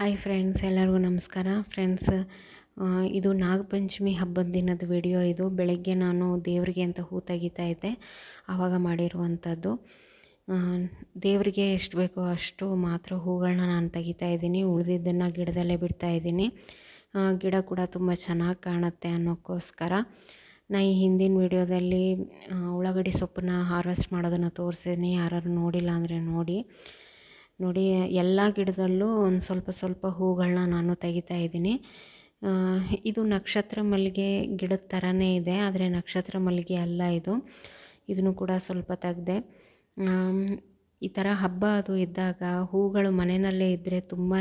Hi friends, ಎಲ್ಲರಿಗೂ ನಮಸ್ಕಾರ. Friends ಇದು ನಾಗಪಂಚಮಿ ಹಬ್ಬದ ದಿನದ ವಿಡಿಯೋ ಇದು. ಬೆಳಗ್ಗೆ ನಾನು ದೇವರಿಗೆ ಅಂತ ಹೂ ತೆಗಿತಾ ಇದ್ದೆ. ಆವಾಗ ಮಾಡಿರುವಂಥದ್ದು. ದೇವರಿಗೆ ಎಷ್ಟು ಬೇಕೋ ಅಷ್ಟು ಮಾತ್ರ ಹೂಗಳನ್ನ ನಾನು ತೆಗಿತಾ ಇದ್ದೀನಿ. ಉಳಿದಿದ್ದನ್ನು ಗಿಡದಲ್ಲೇ ಬಿಡ್ತಾ ಇದ್ದೀನಿ. ಗಿಡ ಕೂಡ ತುಂಬ ಚೆನ್ನಾಗಿ ಕಾಣುತ್ತೆ ಅನ್ನೋಕ್ಕೋಸ್ಕರ. ನಾ ಈ ಹಿಂದಿನ ವಿಡಿಯೋದಲ್ಲಿ ಉಳ್ಳಾಗಡ್ಡಿ ಸೊಪ್ಪನ್ನ ಹಾರ್ವೆಸ್ಟ್ ಮಾಡೋದನ್ನು ತೋರಿಸಿದ್ದೀನಿ. ಯಾರು ನೋಡಿಲ್ಲ ಅಂದರೆ ನೋಡಿ. ನೋಡಿ, ಎಲ್ಲ ಗಿಡದಲ್ಲೂ ಒಂದು ಸ್ವಲ್ಪ ಸ್ವಲ್ಪ ಹೂಗಳನ್ನ ನಾನು ತೆಗಿತಾ ಇದ್ದೀನಿ. ಇದು ನಕ್ಷತ್ರ ಮಲ್ಲಿಗೆ ಗಿಡದ ಥರನೇ ಇದೆ, ಆದರೆ ನಕ್ಷತ್ರ ಮಲ್ಲಿಗೆ ಅಲ್ಲ ಇದು. ಇದನ್ನು ಕೂಡ ಸ್ವಲ್ಪ ತೆಗೆದೆ. ಈ ಥರ ಹಬ್ಬ ಅದು ಇದ್ದಾಗ ಹೂಗಳು ಮನೆಯಲ್ಲೇ ಇದ್ದರೆ ತುಂಬಾ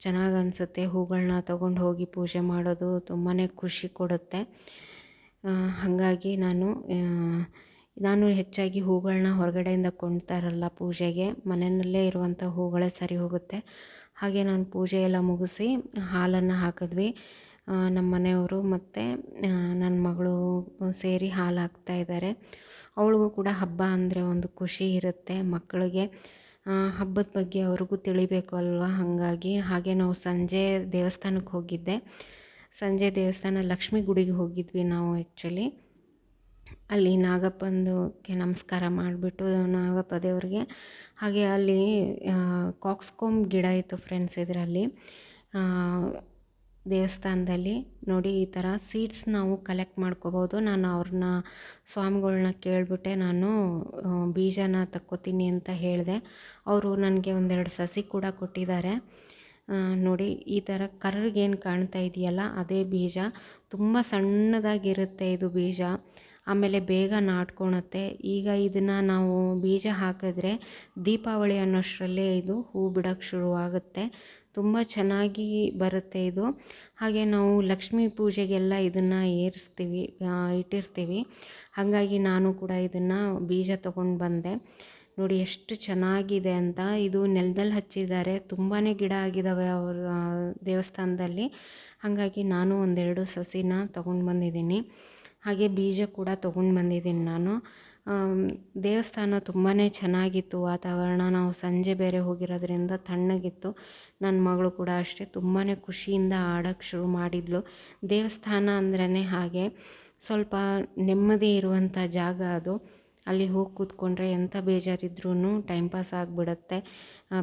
ಚೆನ್ನಾಗಿ ಅನಿಸುತ್ತೆ. ಹೂಗಳನ್ನ ತೊಗೊಂಡು ಹೋಗಿ ಪೂಜೆ ಮಾಡೋದು ತುಂಬಾ ಖುಷಿ ಕೊಡುತ್ತೆ. ಹಾಗಾಗಿ ನಾನು ನಾನು ಹೆಚ್ಚಾಗಿ ಹೂಗಳನ್ನ ಹೊರಗಡೆಯಿಂದ ಕೊಂಡ್ತಾರಲ್ಲ ಪೂಜೆಗೆ. ಮನೆಯಲ್ಲೇ ಇರುವಂಥ ಹೂಗಳೇ ಸರಿ ಹೋಗುತ್ತೆ. ಹಾಗೆ ನಾನು ಪೂಜೆ ಎಲ್ಲ ಮುಗಿಸಿ ಹಾಲನ್ನು ಹಾಕಿದ್ವಿ. ನಮ್ಮ ಮನೆಯವರು ಮತ್ತು ನನ್ನ ಮಗಳು ಸೇರಿ ಹಾಲು ಹಾಕ್ತಾ ಇದ್ದಾರೆ. ಅವಳಿಗೂ ಕೂಡ ಹಬ್ಬ ಅಂದರೆ ಒಂದು ಖುಷಿ ಇರುತ್ತೆ ಮಕ್ಕಳಿಗೆ. ಹಬ್ಬದ ಬಗ್ಗೆ ಅವ್ರಿಗೂ ತಿಳಿಬೇಕು ಅಲ್ವಾ? ಹಾಗಾಗಿ ಹಾಗೆ ನಾವು ಸಂಜೆ ದೇವಸ್ಥಾನಕ್ಕೆ ಹೋಗಿದ್ದೆ. ಸಂಜೆ ದೇವಸ್ಥಾನ ಲಕ್ಷ್ಮೀ ಗುಡಿಗೆ ಹೋಗಿದ್ವಿ ನಾವು ಆ್ಯಕ್ಚುಲಿ ಅಲ್ಲಿ ನಾಗಪ್ಪಂದುಕ್ಕೆ ನಮಸ್ಕಾರ ಮಾಡಿಬಿಟ್ಟು ನಾಗಪ್ಪ ದೇವರಿಗೆ ಹಾಗೆ ಅಲ್ಲಿ ಕಾಕ್ಸ್ಕೋಮ್ ಗಿಡ ಇತ್ತು ಫ್ರೆಂಡ್ಸ್ ಇದರಲ್ಲಿ. ದೇವಸ್ಥಾನದಲ್ಲಿ ನೋಡಿ ಈ ಥರ ಸೀಡ್ಸ್ ನಾವು ಕಲೆಕ್ಟ್ ಮಾಡ್ಕೋಬೋದು. ನಾನು ಅವ್ರನ್ನ ಸ್ವಾಮಿಗಳನ್ನ ಕೇಳಿಬಿಟ್ಟೆ. ನಾನು ಬೀಜನ ತಕ್ಕೋತೀನಿ ಅಂತ ಹೇಳಿದೆ. ಅವರು ನನಗೆ ಒಂದೆರಡು ಸಸಿ ಕೂಡ ಕೊಟ್ಟಿದ್ದಾರೆ. ನೋಡಿ ಈ ಥರ ಕರ್ರಗೇನು ಕಾಣ್ತಾ ಇದೆಯಲ್ಲ, ಅದೇ ಬೀಜ. ತುಂಬ ಸಣ್ಣದಾಗಿರುತ್ತೆ ಇದು ಬೀಜ. ಆಮೇಲೆ ಬೇಗ ನಾಟ್ಕೊಳತ್ತೆ. ಈಗ ಇದನ್ನು ನಾವು ಬೀಜ ಹಾಕಿದ್ರೆ ದೀಪಾವಳಿ ಅನ್ನೋಷ್ಟರಲ್ಲೇ ಇದು ಹೂ ಬಿಡೋಕ್ಕೆ ಶುರುವಾಗುತ್ತೆ. ತುಂಬ ಚೆನ್ನಾಗಿ ಬರುತ್ತೆ ಇದು. ಹಾಗೆ ನಾವು ಲಕ್ಷ್ಮೀ ಪೂಜೆಗೆಲ್ಲ ಇದನ್ನು ಏರಿಸ್ತೀವಿ ಇಟ್ಟಿರ್ತೀವಿ. ಹಾಗಾಗಿ ನಾನು ಕೂಡ ಇದನ್ನು ಬೀಜ ತೊಗೊಂಡು ಬಂದೆ. ನೋಡಿ ಎಷ್ಟು ಚೆನ್ನಾಗಿದೆ ಅಂತ. ಇದು ನೆಲದಲ್ಲಿ ಹಚ್ಚಿದ್ದಾರೆ. ತುಂಬಾ ಗಿಡ ಆಗಿದ್ದಾವೆ ಅವರ ದೇವಸ್ಥಾನದಲ್ಲಿ. ಹಾಗಾಗಿ ನಾನು ಒಂದೆರಡು ಸಸಿನ ತೊಗೊಂಡು ಬಂದಿದ್ದೀನಿ. ಹಾಗೆ ಬೀಜ ಕೂಡ ತೊಗೊಂಡು ಬಂದಿದ್ದೀನಿ ನಾನು. ದೇವಸ್ಥಾನ ತುಂಬಾ ಚೆನ್ನಾಗಿತ್ತು. ವಾತಾವರಣ ನಾವು ಸಂಜೆ ಬೇರೆ ಹೋಗಿರೋದ್ರಿಂದ ತಣ್ಣಗಿತ್ತು. ನನ್ನ ಮಗಳು ಕೂಡ ಅಷ್ಟೇ ತುಂಬಾ ಖುಷಿಯಿಂದ ಆಡೋಕ್ಕೆ ಶುರು ಮಾಡಿದ್ಲು. ದೇವಸ್ಥಾನ ಅಂದ್ರೇ ಹಾಗೆ ಸ್ವಲ್ಪ ನೆಮ್ಮದಿ ಇರುವಂಥ ಜಾಗ ಅದು. ಅಲ್ಲಿ ಹೋಗಿ ಕೂತ್ಕೊಂಡ್ರೆ ಎಂಥ ಬೇಜಾರಿದ್ರೂ ಟೈಮ್ ಪಾಸ್ ಆಗಿಬಿಡತ್ತೆ.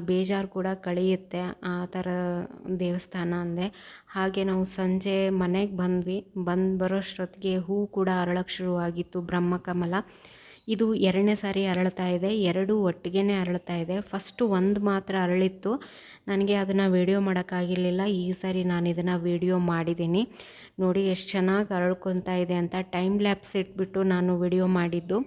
ಬೇಜಾರು ಕೂಡ ಕಳೆಯುತ್ತೆ ಆ ಥರ ದೇವಸ್ಥಾನ ಅಂದೆ ಹಾಗೆ ನಾವು ಸಂಜೆ ಮನೆಗೆ ಬಂದ್ವಿ. ಬಂದು ಬರೋಷ್ಟೊತ್ತಿಗೆ ಹೂ ಕೂಡ ಅರಳಕ್ಕೆ ಶುರುವಾಗಿತ್ತು ಬ್ರಹ್ಮಕಮಲ ಇದು ಎರಡನೇ ಸಾರಿ ಅರಳ್ತಾ ಇದೆ. ಎರಡು ಒಟ್ಟಿಗೆ ಅರಳ್ತಾ ಇದೆ. ಫಸ್ಟು ಒಂದು ಮಾತ್ರ ಅರಳಿತ್ತು. ನನಗೆ ಅದನ್ನು ವೀಡಿಯೋ ಮಾಡೋಕ್ಕಾಗಿರಲಿಲ್ಲ ಈ ಸಾರಿ ನಾನು ಇದನ್ನು ವೀಡಿಯೋ ಮಾಡಿದ್ದೀನಿ. ನೋಡಿ ಎಷ್ಟು ಚೆನ್ನಾಗಿ ಅರಳ್ಕೊತಾ ಇದೆ ಅಂತ. ಟೈಮ್ ಲ್ಯಾಪ್ಸ್ ಇಟ್ಬಿಟ್ಟು ನಾನು ವಿಡಿಯೋ ಮಾಡಿದ್ದು.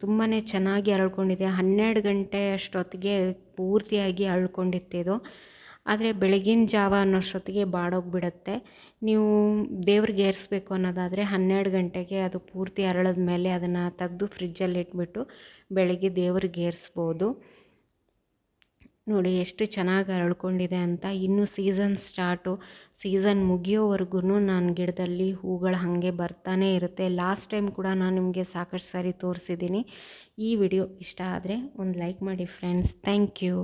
ತುಂಬಾ ಚೆನ್ನಾಗಿ ಅರಳ್ಕೊಂಡಿದೆ. ಹನ್ನೆರಡು ಗಂಟೆ ಅಷ್ಟೊತ್ತಿಗೆ ಪೂರ್ತಿಯಾಗಿ ಅರಳ್ಕೊಂಡಿತ್ತಿದು ಆದರೆ ಬೆಳಗಿನ ಜಾವ ಅನ್ನೋಷ್ಟೊತ್ತಿಗೆ ಬಾಡೋಗಿಬಿಡತ್ತೆ. ನೀವು ದೇವ್ರಿಗೆ ಏರಿಸ್ಬೇಕು ಅನ್ನೋದಾದರೆ ಹನ್ನೆರಡು ಗಂಟೆಗೆ ಅದು ಪೂರ್ತಿ ಅರಳಿದ ಮೇಲೆ ಅದನ್ನು ತೆಗೆದು ಫ್ರಿಜ್ಜಲ್ಲಿ ಇಟ್ಬಿಟ್ಟು ಬೆಳಗ್ಗೆ ದೇವ್ರಿಗೆ ಏರಿಸ್ಬೋದು. ನೋಡಿ ಎಷ್ಟು ಚೆನ್ನಾಗಿ ಅರಳ್ಕೊಂಡಿದೆ ಅಂತ. ಇನ್ನೂ ಸೀಸನ್ ಸ್ಟಾರ್ಟು ಸೀಸನ್ ಮುಗಿಯೋವರೆಗೂ ನಾನು ಗಿಡದಲ್ಲಿ ಹೂಗಳು ಹಾಗೆ ಬರ್ತಾನೆ ಇರುತ್ತೆ. ಲಾಸ್ಟ್ ಟೈಮ್ ಕೂಡ ನಾನು ನಿಮಗೆ ಸಾಕಷ್ಟು ಸಾರಿ ತೋರಿಸಿದ್ದೀನಿ ಈ ವಿಡಿಯೋ ಇಷ್ಟ ಆದರೆ ಒಂದು ಲೈಕ್ ಮಾಡಿ ಫ್ರೆಂಡ್ಸ್ ಥ್ಯಾಂಕ್ ಯು